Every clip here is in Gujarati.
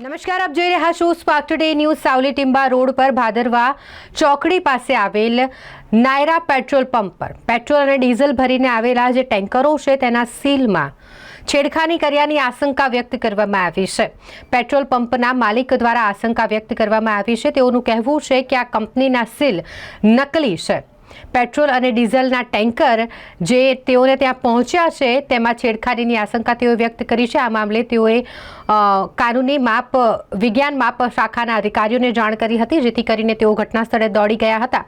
નમસ્કાર, આપ જોઈ રહ્યા છો spark today news Savli Timba road પર ભાદરવા ચોકડી પાસે આવેલ નાયરા પેટ્રોલ પંપ પર. પેટ્રોલ અને ડીઝલ ભરીને આવેલા જે ટેન્કરો છે, તેના સીલમાં છેડખાની કર્યાની આશંકા વ્યક્ત કરવામાં આવી છે. પેટ્રોલ પંપના માલિક દ્વારા આશંકા વ્યક્ત કરવામાં આવી છે. તેઓનું કહેવું છે કે આ કંપનીના સીલ નકલી છે. પેટ્રોલ અને ડીઝલના ટેન્કર જે તેઓને ત્યાં પહોંચ્યા છે, તેમાં છેડખાનીની આશંકા તેઓએ વ્યક્ત કરી છે. આ મામલે તેઓએ કાનૂની માપ, વિજ્ઞાન માપ શાખાના અધિકારીઓને જાણ કરી હતી, જેથી કરીને તેઓ ઘટના સ્થળે દોડી ગયા હતા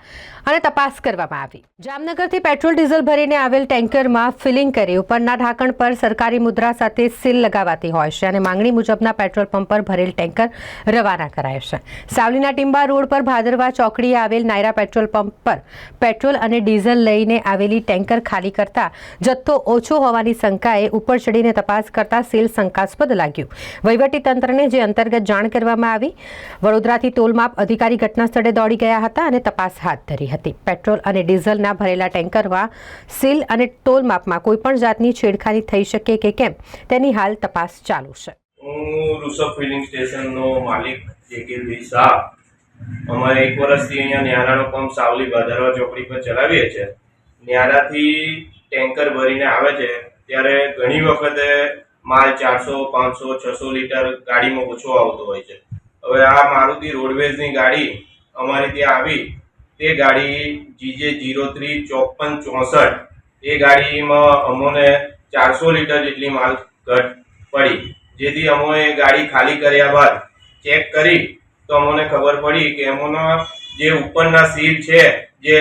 અને તપાસ કરવામાં આવી. જામનગરથી પેટ્રોલ ડીઝલ ભરીને આવેલ ટેન્કરમાં ફિલિંગ કરી. ઉપરના ઢાંકણ પર સરકારી મુદ્રા સાથે સીલ લગાવાતી હોય છે અને માંગણી મુજબના પેટ્રોલ પંપ પર ભરેલ ટેન્કર રવાના કરાય છે. સાવલીના ટિંબા રોડ પર ભાદરવા ચોકડીએ આવેલ નાયરા પેટ્રોલ પંપ પર પેટ્રોલ અને ડીઝલ લઈને આવેલી ટેન્કર ખાલી કરતા જથ્થો ઓછો હોવાની શંકાએ ઉપર ચડીને તપાસ કરતા સીલ શંકાસ્પદ લાગ્યું. તંત્રને જે અંતર્ગત જાણ કરવામાં આવી, વડોદરાથી તોલમાપ અધિકારી ઘટના સ્થળે દોડી ગયા હતા અને તપાસ હાથ ધરી હતી. પેટ્રોલ અને ડીઝલના ભરેલા ટેન્કરમાં સીલ અને ટોલમાપમાં કોઈપણ જાતની છેડખાની થઈ શકે કે કેમ, તેની હાલ તપાસ ચાલુ છે. હું ઋષભ ફિલિંગ સ્ટેશનનો માલિક જેકીરભાઈ શાહ અમારે એક વર્ષથી અહીંયા ન્યારાનો પંપ સાવલી ભાદરવા ચોકડી પર ચલાવીએ છીએ. ન્યારાથી ટેન્કર ભરીને આવે છે, ત્યારે ઘણી વખતે માલ ચારસો, પાંચસો, છસો લીટર ગાડીમાં ઓછો આવતો હોય છે. હવે આ મારુતિ રોડવેઝની ગાડી અમારી ત્યાં આવી. તે ગાડી જીજે જીરો થ્રી ચોપન ચોસઠ, એ ગાડીમાં અમોને ચારસો લીટર જેટલી માલ ઘટ પડી. જેથી અમોએ ગાડી ખાલી કર્યા બાદ ચેક કરી તો અમને ખબર પડી કે એમોના જે ઉપરના સીલ છે, જે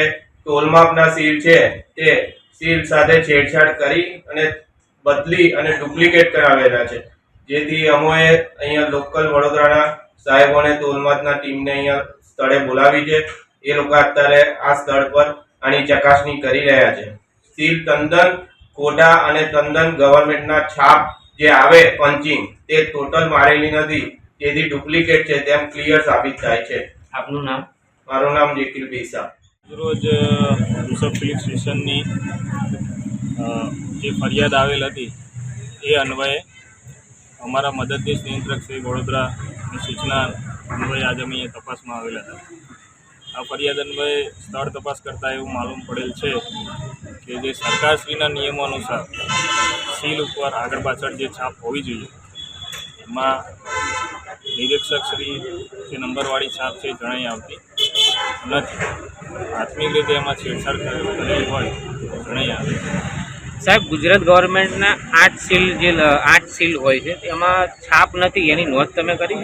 ટોલમાપના સીલ છે, તે સીલ સાથે છેડછાડ કરી અને બદલી અને ડુપ્લિકેટ કરાવેલા છે. જેથી અમોએ અહીંયા લોકલ વડોદરાના સાહેબોને તોલમાતના ટીમને અહીંયા સ્થળે બોલાવી છે. એ લોકો અત્યારે આ સ્થળ પર આની ચકાસણી કરી રહ્યા છે. સીલ તંદન કોટા અને તંદન ગવર્મેન્ટના છાપ જે આવે પંચિંગ, તે ટોટલ મારેલી નથી. તેથી ડુપ્લિકેટ છે તેમ ક્લિયર સાબિત થાય છે. આપનું નામ? મારું નામ જેકિલ બેસા. રોજ ઋષભ ફિલિંગ સ્ટેશનની જે ફરિયાદ આવેલ હતી એ અન્વયે અમારા મદદનીશ નિયંત્રક શ્રી વડોદરાની સૂચના અન્વયે આજે અમે તપાસમાં આવેલા હતા. આ ફરિયાદ અન્વયે સ્થળ તપાસ કરતાં એવું માલુમ પડેલ છે કે જે સરકારશ્રીના નિયમો અનુસાર સીલ ઉપર આગળ પાછળ જે છાપ હોવી જોઈએ એમાં નિરીક્ષક શ્રી જે નંબરવાળી છાપ છે એ જણાઈ આવતી નથી. પ્રાથમિક રીતે એમાં છેડછાડ કરેલી હોય જણાઈ આવે. સાહેબ ગુજરાત ગવર્મેન્ટના આઠ સીલ જે આઠ સીલ હોય છે એમાં છાપ નથી એની નોંધ તમે કરી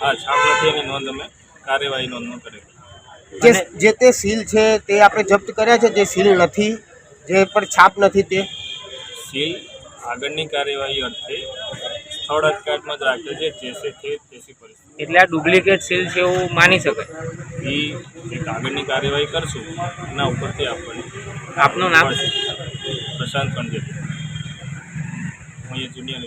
હા છાપ નથી એની નોંધ અમે કાર્યવાહી નોંધ કરી જે જે તે સીલ છે તે આપણે જપ્ત કર્યા છે જે સીલ નથી જે પર છાપ નથી તે? સીલ આગળની કાર્યવાહી અર્થે સ્થળ અટકાયતમાં જ રાખ્યો છે જેસે છે તેસી પરિસ્થિતિ. એટલે આ ડુપ્લિકેટ સીલ છે એવું માની શકાય? એ એક આગળની કાર્યવાહી કરશું એના ઉપરથી આપણને આપનું નામ? પ્રશાંત પંડિત હું અહીંયા જુનિયર